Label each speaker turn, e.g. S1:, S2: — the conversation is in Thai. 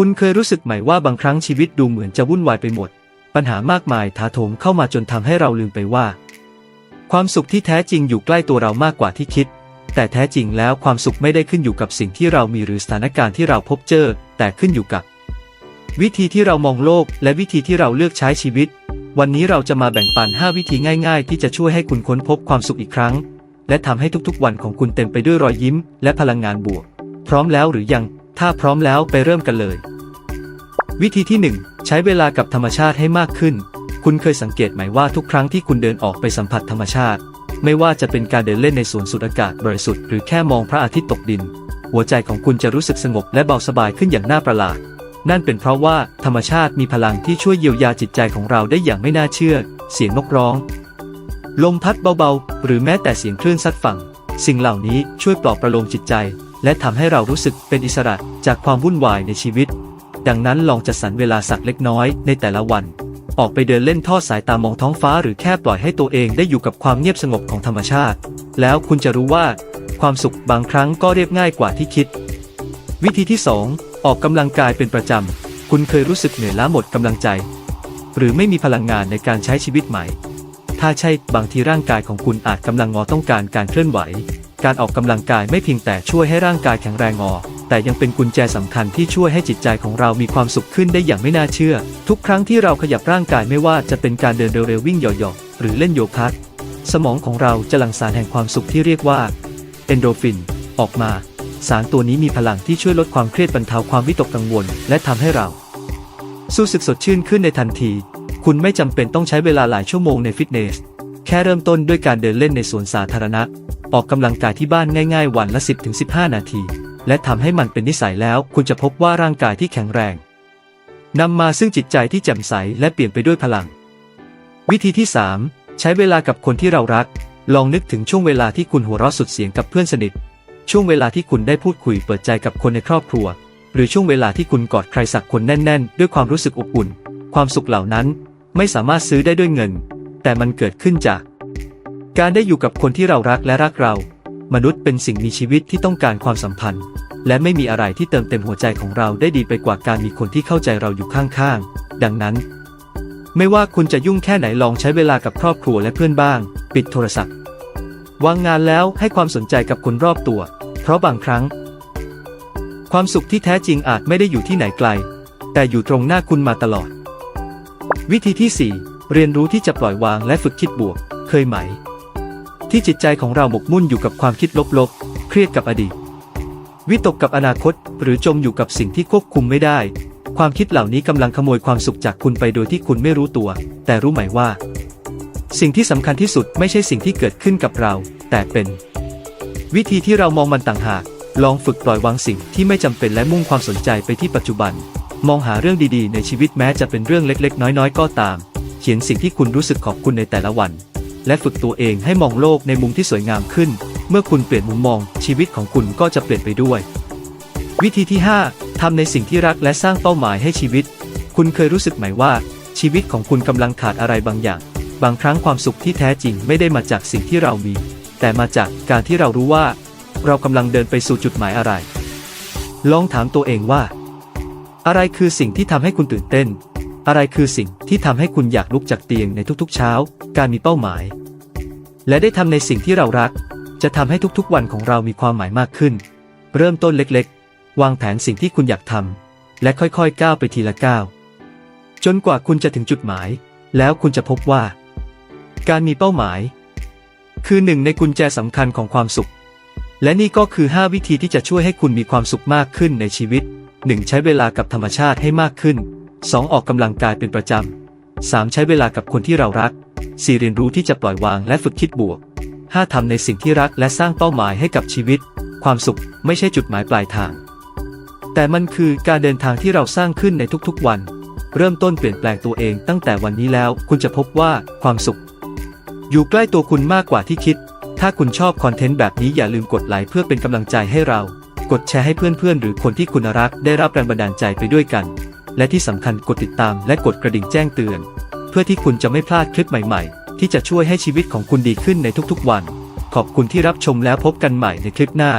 S1: คุณเคยรู้สึกไหมว่าบางครั้งชีวิตดูเหมือนจะวุ่นวายไปหมด ปัญหามากมายถาโถมเข้ามาจนทำให้เราลืมไปว่า ความสุขที่แท้จริงอยู่ใกล้ตัวเรามากกว่าที่คิด แต่แท้จริงแล้วความสุขไม่ได้ขึ้นอยู่กับสิ่งที่เรามีหรือสถานการณ์ที่เราพบเจอ แต่ขึ้นอยู่กับ วิธีที่เรามองโลก และวิธีที่เราเลือกใช้ชีวิต วันนี้เราจะมาแบ่งปัน 5 วิธีง่ายๆ ที่จะช่วยให้คุณค้นพบความสุขอีกครั้ง และทำให้ทุกๆ วันของคุณเต็มไปด้วยรอยยิ้ม และพลังงานบวก พร้อมแล้วหรือยัง ถ้าพร้อมแล้วไปเริ่มกันเลย วิธีที่ 1 ใช้เวลากับธรรมชาติให้มากขึ้น คุณเคยสังเกตไหมว่าทุกครั้งที่คุณเดินออกไปสัมผัสธรรมชาติ ไม่ว่าจะเป็นการเดินเล่นในสวนสูดอากาศบริสุทธิ์หรือแค่มองพระอาทิตย์ตกดิน หัวใจของคุณจะรู้สึกสงบและเบาสบายขึ้นอย่างน่าประหลาด นั่นเป็นเพราะว่าธรรมชาติมีพลังที่ช่วยเยียวยาจิตใจของเราได้อย่างไม่น่าเชื่อ เสียงนกร้อง ลมพัดเบาๆ หรือแม้แต่เสียงคลื่นซัดฝั่ง สิ่งเหล่านี้ช่วยปลอบประโลมจิตใจ และทำให้เรารู้สึกเป็นอิสระจากความวุ่นวายในชีวิต ดังนั้นลองจัดสรรเวลาสักเล็กน้อยในแต่ละวัน ออกไปเดินเล่นทอดสายตามองท้องฟ้าหรือแค่ปล่อยให้ตัวเองได้อยู่กับความเงียบสงบของธรรมชาติ แล้วคุณจะรู้ว่า ความสุขบางครั้งก็เรียบง่ายกว่าที่คิด วิธีที่ 2 ออกกำลังกายเป็นประจำ คุณเคยรู้สึกเหนื่อยล้าหมดกำลังใจ หรือไม่มีพลังงานในการใช้ชีวิตใหม่ ถ้าใช่บางทีร่างกายของคุณอาจกำลังงอต้องการการเคลื่อนไหว การออกกำลังกายไม่เพียงแต่ช่วยให้ร่างกายแข็งแรงงอ แต่ยังเป็นกุญแจสำคัญที่ช่วยให้จิตใจของเรามีความสุขขึ้นได้อย่างไม่น่าเชื่อ ทุกครั้งที่เราขยับร่างกายไม่ว่าจะเป็นการเดินเร็วๆวิ่งหยาะๆหรือเล่นโยคะสมองของเราจะหลั่งสารแห่งความสุขที่เรียกว่าเอนโดฟิน ออกมา สารตัวนี้มีพลังที่ช่วยลดความเครียดบรรเทาความวิตกกังวล และทำให้เราสู้สึกสดชื่นขึ้นในทันที คุณไม่จำเป็นต้องใช้เวลาหลายชั่วโมงในฟิตเนส แค่เริ่มต้นด้วยการเดินเล่นในสวนสาธารณะ ออกกำลังกายที่บ้านง่ายๆ วันละ 10-15 นาที และทำให้มันเป็นนิสัยแล้วคุณจะพบว่าร่างกายที่แข็งแรงนำมาซึ่งจิตใจที่แจ่มใสและเปลี่ยนไปด้วยพลัง วิธีที่ 3 ใช้เวลากับคนที่เรารัก ลองนึกถึงช่วงเวลาที่คุณหัวเราะสุดเสียงกับเพื่อนสนิท ช่วงเวลาที่คุณได้พูดคุยเปิดใจกับคนในครอบครัว หรือช่วงเวลาที่คุณกอดใครสักคนแน่น ๆ ด้วยความรู้สึกอบอุ่น ความสุขเหล่านั้นไม่สามารถซื้อได้ด้วยเงิน แต่มันเกิดขึ้นจาก การได้อยู่กับคนที่เรารักและรักเรา มนุษย์เป็นสิ่งมีชีวิตที่ต้องการความสัมพันธ์ และไม่มีอะไรที่เติมเต็มหัวใจของเราได้ดีไปกว่าการมีคนที่เข้าใจเราอยู่ข้างๆ ดังนั้น ไม่ว่าคุณจะยุ่งแค่ไหนลองใช้เวลากับครอบครัวและเพื่อนบ้าง ปิดโทรศัพท์วางงานแล้วให้ความสนใจกับคนรอบตัว เพราะบางครั้ง ความสุขที่แท้จริงอาจไม่ได้อยู่ที่ไหนไกล แต่อยู่ตรงหน้าคุณมาตลอด วิธีที่ 4 เรียนรู้ที่จะปล่อยวางและฝึกคิดบวก เคยไหม ที่จิตใจของเราหมกมุ่นอยู่กับความคิดลบๆ เครียดกับอดีต วิตกกับอนาคต หรือจมอยู่กับสิ่งที่ควบคุมไม่ได้ ความคิดเหล่านี้กำลังขโมยความสุขจากคุณไปโดยที่คุณไม่รู้ตัว แต่รู้ไหมว่า สิ่งที่สำคัญที่สุดไม่ใช่สิ่งที่เกิดขึ้นกับเรา แต่เป็น วิธีที่เรามองมันต่างหาก ลองฝึกปล่อยวางสิ่งที่ไม่จำเป็นและมุ่งความสนใจไปที่ปัจจุบัน มองหาเรื่องดีๆ ในชีวิตแม้จะเป็นเรื่องเล็ก ๆ น้อย ๆ ก็ตาม ขียนสิ่งที่คุณรู้สึกขอบคุณในแต่ละวัน และฝึกตัวเองให้มองโลกในมุมที่สวยงามขึ้น เมื่อคุณเปลี่ยนมุมมองชีวิตของคุณก็จะเปลี่ยนไปด้วย วิธีที่ 5ทำในสิ่งที่รักและสร้างเป้าหมายให้ชีวิต คุณเคยรู้สึกไหมว่า ชีวิตของคุณกำลังขาดอะไรบางอย่าง บางครั้งความสุขที่แท้จริงไม่ได้มาจากสิ่งที่เรามี แต่มาจากการที่เรารู้ว่า เรากำลังเดินไปสู่จุดหมายอะไร ลองถามตัวเองว่า อะไรคือสิ่งที่ทำให้คุณตื่นเต้น อะไรคือสิ่งที่ทำให้คุณอยากลุกจากเตียงในทุกๆเช้า การมีเป้าหมาย และได้ทำในสิ่งที่เรารัก จะทำให้ทุกๆวันของเรามีความหมายมากขึ้น เริ่มต้นเล็กๆ วางแผนสิ่งที่คุณอยากทำและค่อยๆก้าวไปทีละก้าวจนกว่าคุณจะถึงจุดหมาย แล้วคุณจะพบว่า การมีเป้าหมาย คือหนึ่งในกุญแจสำคัญของความสุข และนี่ก็คือ 5 วิธีที่จะช่วยให้คุณมีความสุขมากขึ้นในชีวิต 1. ใช้เวลากับธรรมชาติให้มากขึ้น 2. ออกกำลังกายเป็นประจำ 3. ใช้เวลากับคนที่เรารัก 4. เรียนรู้ที่จะปล่อยวางและฝึกคิดบวก 5. ทำในสิ่งที่รักและสร้างเป้าหมายให้กับชีวิต ความสุขไม่ใช่จุดหมายปลายทาง แต่มันคือการเดินทางที่เราสร้างขึ้นในทุกๆวัน เริ่มต้นเปลี่ยนแปลงตัวเองตั้งแต่วันนี้แล้วคุณจะพบว่าความสุข อยู่ใกล้ตัวคุณมากกว่าที่คิด ถ้าคุณชอบคอนเทนต์แบบนี้อย่าลืมกดไลค์เพื่อเป็นกำลังใจให้เรา กดแชร์ให้เพื่อนๆหรือคนที่คุณรักได้รับแรงบันดาลใจไปด้วยกัน และที่สำคัญกดติดตามและกดกระดิ่งแจ้งเตือน เพื่อที่คุณจะไม่พลาดคลิปใหม่ๆ ที่จะช่วยให้ชีวิตของคุณดีขึ้นในทุกๆวัน ขอบคุณที่รับชมแล้วพบกันใหม่ในคลิปหน้า